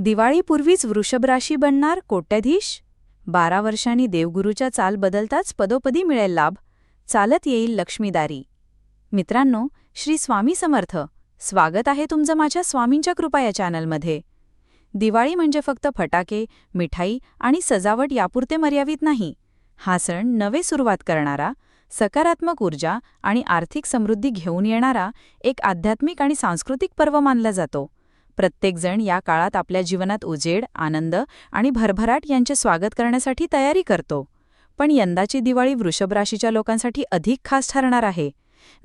दिवाळीपूर्वीच वृषभराशी बनणार कोट्याधीश? बारा वर्षांनी देवगुरूच्या चाल बदलताच पदोपदी मिळेल लाभ. चालत येईल लक्ष्मीदारी. मित्रांनो श्री स्वामी समर्थ. स्वागत आहे तुमचं माझ्या स्वामींच्या कृपा या चॅनलमध्ये. दिवाळी म्हणजे फक्त फटाके मिठाई आणि सजावट यापुरते मर्यादित नाही. हा सण नवे सुरुवात करणारा सकारात्मक ऊर्जा आणि आर्थिक समृद्धी घेऊन येणारा एक आध्यात्मिक आणि सांस्कृतिक पर्व मानला जातो. प्रत्येकजण या काळात आपल्या जीवनात उजेड आनंद आणि भरभराट यांचे स्वागत करण्यासाठी तयारी करतो. पण यंदाची दिवाळी वृषभ राशीच्या लोकांसाठी अधिक खास ठरणार आहे.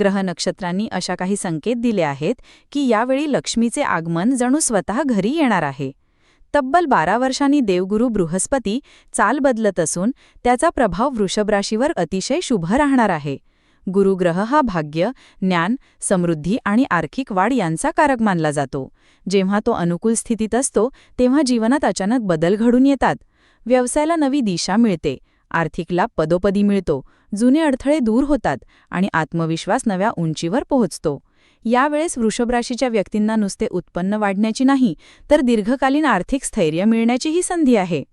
ग्रह नक्षत्रांनी अशा काही संकेत दिले आहेत की यावेळी लक्ष्मीचे आगमन जणू स्वतः घरी येणार आहे. तब्बल बारा वर्षांनी देवगुरू बृहस्पती चाल बदलत असून त्याचा प्रभाव वृषभ राशीवर अतिशय शुभ राहणार आहे. गुरुग्रह हा भाग्य ज्ञान समृद्धी आणि आर्थिक वाढ यांचा कारक मानला जातो. जेव्हा तो अनुकूल स्थितीत असतो तेव्हा जीवनात अचानक बदल घडून येतात. व्यवसायाला नवी दिशा मिळते. आर्थिक लाभ पदोपदी मिळतो. जुने अडथळे दूर होतात आणि आत्मविश्वास नव्या उंचीवर पोहोचतो. यावेळेस वृषभ राशीच्या व्यक्तींना नुसते उत्पन्न वाढण्याची नाही तर दीर्घकालीन आर्थिक स्थैर्य मिळण्याचीही संधी आहे.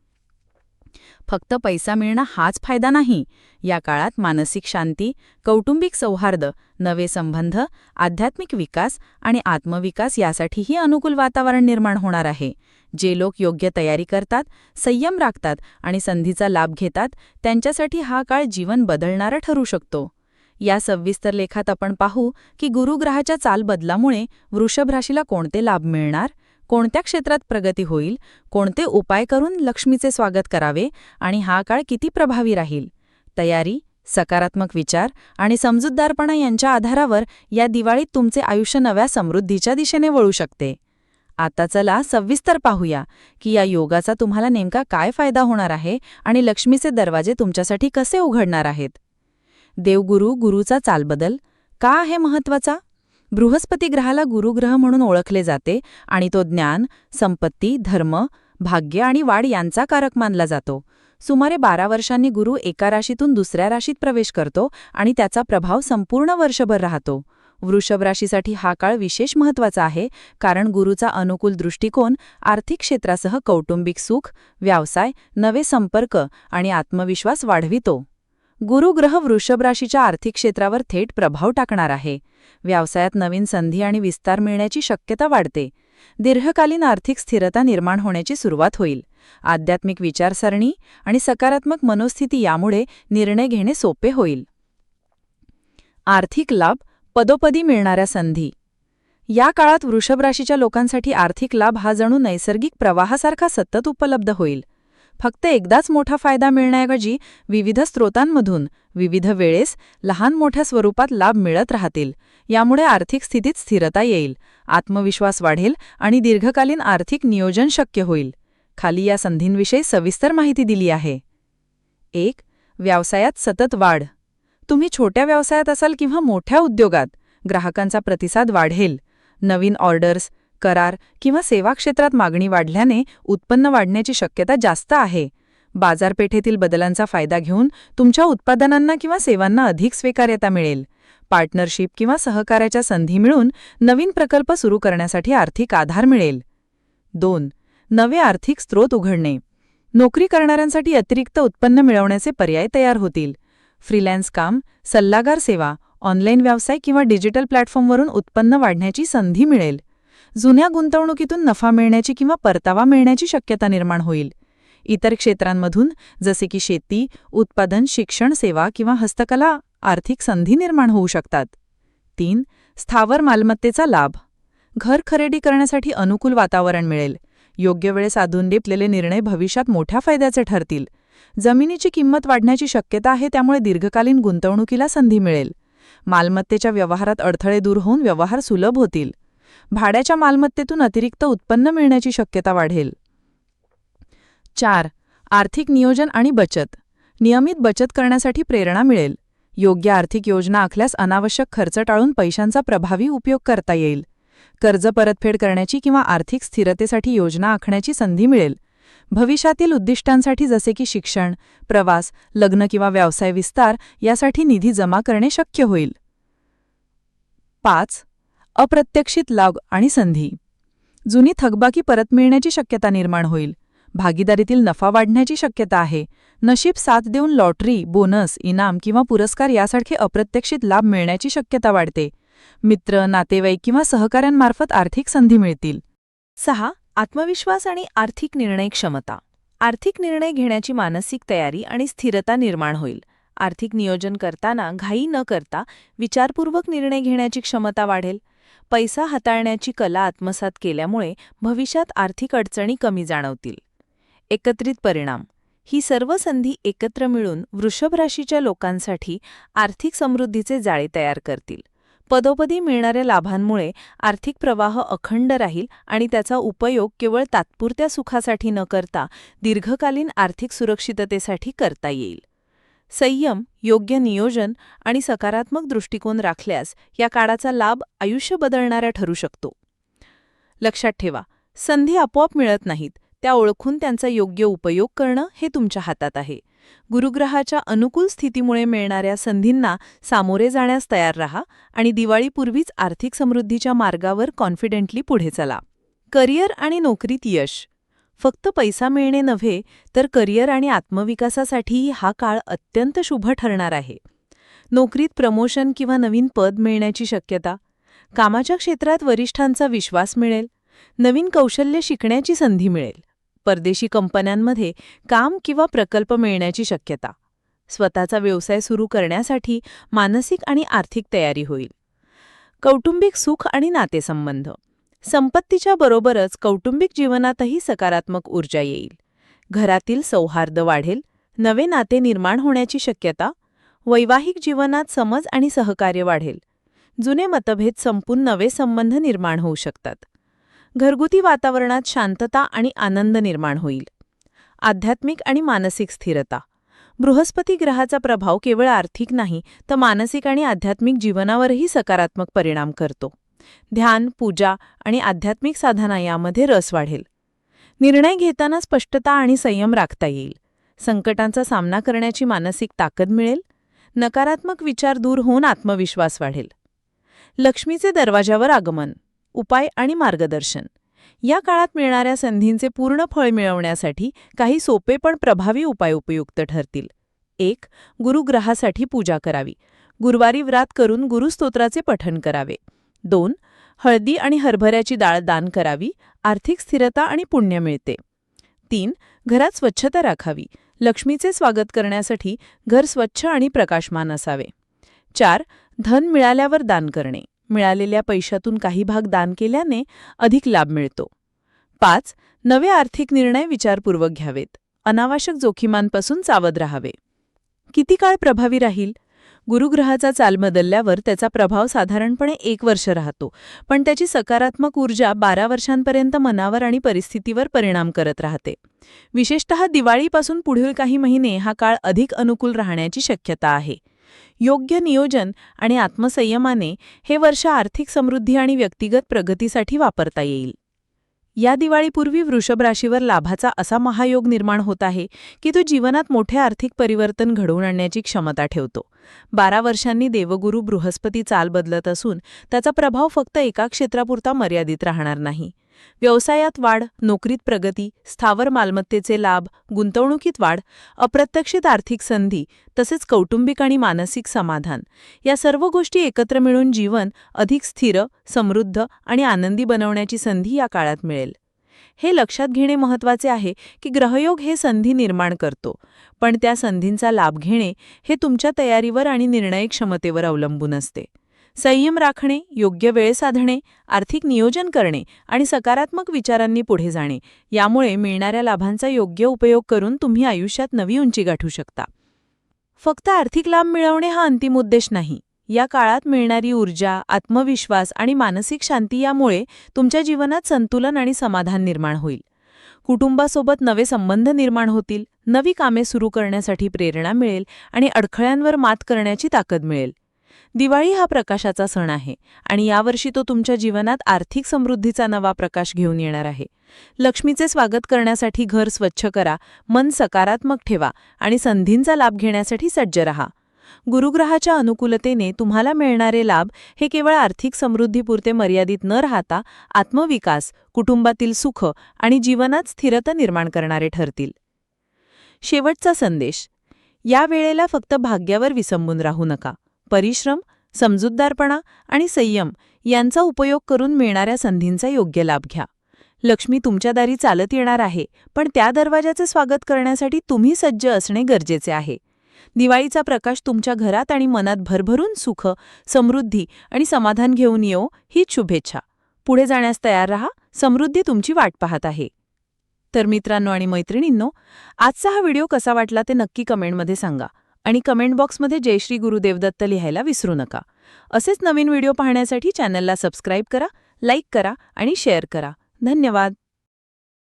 फक्त पैसा मिळणं हाच फायदा नाही. या काळात मानसिक शांती कौटुंबिक सौहार्द नवे संबंध आध्यात्मिक विकास आणि आत्मविकास यासाठीही अनुकूल वातावरण निर्माण होणार आहे. जे लोक योग्य तयारी करतात संयम राखतात आणि संधीचा लाभ घेतात त्यांच्यासाठी हा काळ जीवन बदलणारा ठरू शकतो. या सविस्तर लेखात आपण पाहू की गुरुग्रहाच्या चालबदलामुळे वृषभ राशीला कोणते लाभ मिळणार? कोणत्या क्षेत्रात प्रगती होईल कोणते उपाय करून लक्ष्मीचे स्वागत करावे आणि हा काळ किती प्रभावी राहील? तयारी सकारात्मक विचार आणि समजूतदारपणा यांच्या आधारावर या दिवाळीत तुमचे आयुष्य नव्या समृद्धीच्या दिशेने वळू शकते. आता चला सविस्तर पाहूया की या योगाचा तुम्हाला नेमका काय फायदा होणार आहे आणि लक्ष्मीचे दरवाजे तुमच्यासाठी कसे उघडणार आहेत. देवगुरु गुरुचा चालबदल का आहे महत्त्वाचा बृहस्पती ग्रहाला गुरुग्रह म्हणून ओळखले जाते आणि तो ज्ञान संपत्ती धर्म भाग्य आणि वाढ यांचा कारक मानला जातो. सुमारे बारा वर्षांनी गुरु एका राशीतून दुसऱ्या राशीत प्रवेश करतो आणि त्याचा प्रभाव संपूर्ण वर्षभर राहतो. वृषभ राशीसाठी हा काळ विशेष महत्त्वाचा आहे कारण गुरुचा अनुकूल दृष्टिकोन आर्थिक क्षेत्रासह कौटुंबिक सुख व्यवसाय नवे संपर्क आणि आत्मविश्वास वाढवितो. गुरुग्रह वृषभ राशीच्या आर्थिक क्षेत्रावर थेट प्रभाव टाकणार आहे. व्यवसायात नवीन संधी आणि विस्तार मिळण्याची शक्यता वाढते. दीर्घकालीन आर्थिक स्थिरता निर्माण होण्याची सुरुवात होईल. आध्यात्मिक विचारसरणी आणि सकारात्मक मनोस्थिती यामुळे निर्णय घेणे सोपे होईल. आर्थिक लाभ पदोपदी मिळणाऱ्या संधी. या काळात वृषभ राशीच्या लोकांसाठी आर्थिक लाभ हा जणू नैसर्गिक प्रवाहासारखा सतत उपलब्ध होईल. फक्त एकदाच मोठा फायदा मिळण्याऐवजी विविध स्रोतांमधून विविध वेळेस लहान मोठ्या स्वरूपात लाभ मिळत राहतील. यामुळे आर्थिक स्थितीत स्थिरता येईल आत्मविश्वास वाढेल आणि दीर्घकालीन आर्थिक नियोजन शक्य होईल. खाली या संधींविषयी सविस्तर माहिती दिली आहे. एक व्यवसायात सतत वाढ. तुम्ही छोट्या व्यवसायात असाल किंवा मोठ्या उद्योगात ग्राहकांचा प्रतिसाद वाढेल. नवीन ऑर्डर्स करार किंवा सेवा क्षेत्रात मागणी वाढल्याने उत्पन्न वाढण्याची शक्यता जास्त आहे. बाजारपेठेतील बदलांचा फायदा घेऊन तुमच्या उत्पादनांना किंवा सेवांना अधिक स्वीकार्यता मिळेल. पार्टनरशिप किंवा सहकार्याच्या संधी मिळून नवीन प्रकल्प सुरू करण्यासाठी आर्थिक आधार मिळेल. दोन नवे आर्थिक स्रोत उघडणे. नोकरी करणाऱ्यांसाठी अतिरिक्त उत्पन्न मिळवण्याचे पर्याय तयार होतील. फ्रीलॅन्स काम सल्लागार सेवा ऑनलाईन व्यवसाय किंवा डिजिटल प्लॅटफॉर्मवरून उत्पन्न वाढण्याची संधी मिळेल. जुन्या गुंतवणुकीतून नफा मिळण्याची किंवा परतावा मिळण्याची शक्यता निर्माण होईल. इतर क्षेत्रांमधून जसे की शेती उत्पादन शिक्षण सेवा किंवा हस्तकला आर्थिक संधी निर्माण होऊ शकतात. तीन स्थावर मालमत्तेचा लाभ. घर खरेदी करण्यासाठी अनुकूल वातावरण मिळेल. योग्य वेळेस आधून लिपलेले निर्णय भविष्यात मोठ्या फायद्याचे ठरतील. जमिनीची किंमत वाढण्याची शक्यता आहे त्यामुळे दीर्घकालीन गुंतवणुकीला संधी मिळेल. मालमत्तेच्या व्यवहारात अडथळे दूर होऊन व्यवहार सुलभ होतील. भाड्याच्या मालमत्तेतून अतिरिक्त उत्पन्न मिळण्याची शक्यता वाढेल. चार. आर्थिक नियोजन आणि बचत. नियमित बचत करण्यासाठी प्रेरणा मिळेल. योग्य आर्थिक योजना आखल्यास अनावश्यक खर्च टाळून पैशांचा प्रभावी उपयोग करता येईल. कर्ज परतफेड करण्याची किंवा आर्थिक स्थिरतेसाठी योजना आखण्याची संधी मिळेल. भविष्यातील उद्दिष्टांसाठी जसे की शिक्षण प्रवास लग्न किंवा व्यवसाय विस्तार यासाठी निधी जमा करणे शक्य होईल. पाच. अप्रत्यक्षित लाभ आणि संधी. जुनी थकबाकी परत मिळण्याची शक्यता निर्माण होईल. भागीदारीतील नफा वाढण्याची शक्यता आहे. नशीब साथ देऊन लॉटरी बोनस इनाम किंवा पुरस्कार यासारखे अप्रत्यक्षित लाभ मिळण्याची शक्यता वाढते. मित्र नातेवाईक किंवा सहकाऱ्यांमार्फत आर्थिक संधी मिळतील. सहा. आत्मविश्वास आणि आर्थिक निर्णय क्षमता. आर्थिक निर्णय घेण्याची मानसिक तयारी आणि स्थिरता निर्माण होईल. आर्थिक नियोजन करताना घाई न करता विचारपूर्वक निर्णय घेण्याची क्षमता वाढेल. पैसा हाताळण्याची कला आत्मसात केल्यामुळे भविष्यात आर्थिक अडचणी कमी जाणवतील. एकत्रित परिणाम. ही सर्व संधी एकत्र मिळून वृषभ राशीच्या लोकांसाठी आर्थिक समृद्धीचे जाळे तयार करतील. पदोपदी मिळणाऱ्या लाभांमुळे आर्थिक प्रवाह अखंड राहील आणि त्याचा उपयोग केवळ तात्पुरत्या सुखासाठी न करता दीर्घकालीन आर्थिक सुरक्षिततेसाठी करता येईल. संयम योग्य नियोजन आणि सकारात्मक दृष्टिकोन राखल्यास या काळाचा लाभ आयुष्य बदलणारा ठरू शकतो. लक्षात ठेवा संधी आपोआप मिळत नाहीत त्या ओळखून त्यांचा योग्य उपयोग करणं हे तुमच्या हातात आहे. गुरुग्रहाच्या अनुकूल स्थितीमुळे मिळणाऱ्या संधींना सामोरे जाण्यास तयार रहा आणि दिवाळीपूर्वीच आर्थिक समृद्धीच्या मार्गावर कॉन्फिडेंटली पुढे चला. करिअर आणि नोकरीत यश. फक्त पैसा मिळणे नव्हे तर करिअर आणि आत्मविकासासाठीही हा काळ अत्यंत शुभ ठरणार आहे. नोकरीत प्रमोशन किंवा नवीन पद मिळण्याची शक्यता कामाच्या क्षेत्रात वरिष्ठांचा विश्वास मिळेल नवीन कौशल्य शिकण्याची संधी मिळेल परदेशी कंपन्यांमध्ये काम किंवा प्रकल्प मिळण्याची शक्यता स्वतःचा व्यवसाय सुरू करण्यासाठी मानसिक आणि आर्थिक तयारी होईल. कौटुंबिक सुख आणि नातेसंबंध संपत्तीच्या बरोबरच कौटुंबिक जीवनातही सकारात्मक ऊर्जा येईल. घरातील सौहार्द वाढेल नवे नाते निर्माण होण्याची शक्यता वैवाहिक जीवनात समज आणि सहकार्य वाढेल. जुने मतभेद संपून नवे संबंध निर्माण होऊ शकतात. घरगुती वातावरणात शांतता आणि आनंद निर्माण होईल. आध्यात्मिक आणि मानसिक स्थिरता. बृहस्पती ग्रहाचा प्रभाव केवळ आर्थिक नाही तर मानसिक आणि आध्यात्मिक जीवनावरही सकारात्मक परिणाम करतो. ध्यान पूजा आणि आध्यात्मिक साधना यामध्ये रस वाढेल. निर्णय घेताना स्पष्टता आणि संयम राखता येईल. संकटांचा सामना करण्याची मानसिक ताकद मिळेल. नकारात्मक विचार दूर होऊन आत्मविश्वास वाढेल. लक्ष्मीचे दरवाजावर आगमन उपाय आणि मार्गदर्शन. या काळात मिळणाऱ्या संधींचे पूर्ण फळ मिळवण्यासाठी काही सोपे पण प्रभावी उपाय उपयुक्त ठरतील. एक गुरुग्रहासाठी पूजा करावी. गुरुवारी व्रात करून गुरुस्तोत्राचे पठण करावे. दोन हळदी आणि हरभऱ्याची डाळ दान करावी आर्थिक स्थिरता आणि पुण्य मिळते. तीन घरात स्वच्छता राखावी. लक्ष्मीचे स्वागत करण्यासाठी घर स्वच्छ आणि प्रकाशमान असावे. चार धन मिळाल्यावर दान करणे. मिळालेल्या पैशातून काही भाग दान केल्याने अधिक लाभ मिळतो. पाच नवे आर्थिक निर्णय विचारपूर्वक घ्यावेत. अनावश्यक जोखीमांपासून सावध राहावे. किती काळ प्रभावी राहील? गुरुग्रहाचा चाल बदलल्यावर त्याचा प्रभाव साधारणपणे एक वर्ष राहतो. पण त्याची सकारात्मक ऊर्जा बारा वर्षांपर्यंत मनावर आणि परिस्थितीवर परिणाम करत राहते. विशेषतः दिवाळीपासून पुढील काही महिने हा काळ अधिक अनुकूल राहण्याची शक्यता आहे. योग्य नियोजन आणि आत्मसंयमाने हे वर्ष आर्थिक समृद्धी आणि व्यक्तिगत प्रगतीसाठी वापरता येईल. या दिवाळीपूर्वी वृषभ राशीवर लाभाचा असा महायोग निर्माण होत आहे की तो जीवनात मोठे आर्थिक परिवर्तन घडवून आणण्याची क्षमता ठेवतो. बारा वर्षांनी देवगुरू बृहस्पती चाल बदलत असून त्याचा प्रभाव फक्त एका क्षेत्रापुरता मर्यादित राहणार नाही. व्यवसायात वाढ नोकरीत प्रगती स्थावर मालमत्तेचे लाभ गुंतवणुकीत वाढ अप्रत्यक्षित आर्थिक संधी तसेच कौटुंबिक आणि मानसिक समाधान. या सर्व गोष्टी एकत्र मिळून जीवन अधिक स्थिर समृद्ध आणि आनंदी बनवण्याची संधी या काळात मिळेल. हे लक्षात घेणे महत्त्वाचे आहे की ग्रहयोग हे संधी निर्माण करतो पण त्या संधींचा लाभ घेणे हे तुमच्या तयारीवर आणि निर्णय क्षमतेवर अवलंबून असते. संयम राखणे योग्य वेळ साधणे आर्थिक नियोजन करणे आणि सकारात्मक विचारांनी पुढे जाणे यामुळे मिळणाऱ्या लाभांचा योग्य उपयोग करून तुम्ही आयुष्यात नवी उंची गाठू शकता. फक्त आर्थिक लाभ मिळवणे हा अंतिम उद्देश नाही. या काळात मिळणारी ऊर्जा आत्मविश्वास आणि मानसिक शांती यामुळे तुमच्या जीवनात संतुलन आणि समाधान निर्माण होईल. कुटुंबासोबत नवे संबंध निर्माण होतील नवी कामे सुरू करण्यासाठी प्रेरणा मिळेल आणि अडखळ्यांवर मात करण्याची ताकद मिळेल. दिवाळी हा प्रकाशाचा सण आहे आणि यावर्षी तो तुमच्या जीवनात आर्थिक समृद्धीचा नवा प्रकाश घेऊन येणार आहे. लक्ष्मीचे स्वागत करण्यासाठी घर स्वच्छ करा मन सकारात्मक ठेवा आणि संधींचा लाभ घेण्यासाठी सज्ज रहा. गुरुग्रहाच्या अनुकूलतेने तुम्हाला मिळणारे लाभ हे केवळ आर्थिक समृद्धीपुरते मर्यादित न राहता आत्मविकास कुटुंबातील सुख आणि जीवनात स्थिरता निर्माण करणारे ठरतील. शेवटचा संदेश. या वेळेला फक्त भाग्यावर विसंबून राहू नका. परिश्रम समजूतदारपणा आणि संयम यांचा उपयोग करून मिळणाऱ्या संधींचा योग्य लाभ घ्या. लक्ष्मी तुमच्या दारी चालत येणार आहे पण त्या दरवाजाचे स्वागत करण्यासाठी तुम्ही सज्ज असणे गरजेचे आहे. दिवाळीचा प्रकाश तुमच्या घरात आणि मनात भरभरून सुख समृद्धी आणि समाधान घेऊन येऊ हीच शुभेच्छा. पुढे जाण्यास तयार रहा समृद्धी तुमची वाट पाहत आहे. तर मित्रांनो आणि मैत्रिणींनो आजचा हा व्हिडिओ कसा वाटला ते नक्की कमेंटमध्ये सांगा. आणि कमेंट बॉक्समध्ये जय श्री गुरुदेव लिहायला विसरू नका. असेच नवीन व्हिडिओ पाहण्यासाठी चॅनलला सबस्क्राईब करा लाईक करा आणि शेअर करा. धन्यवाद.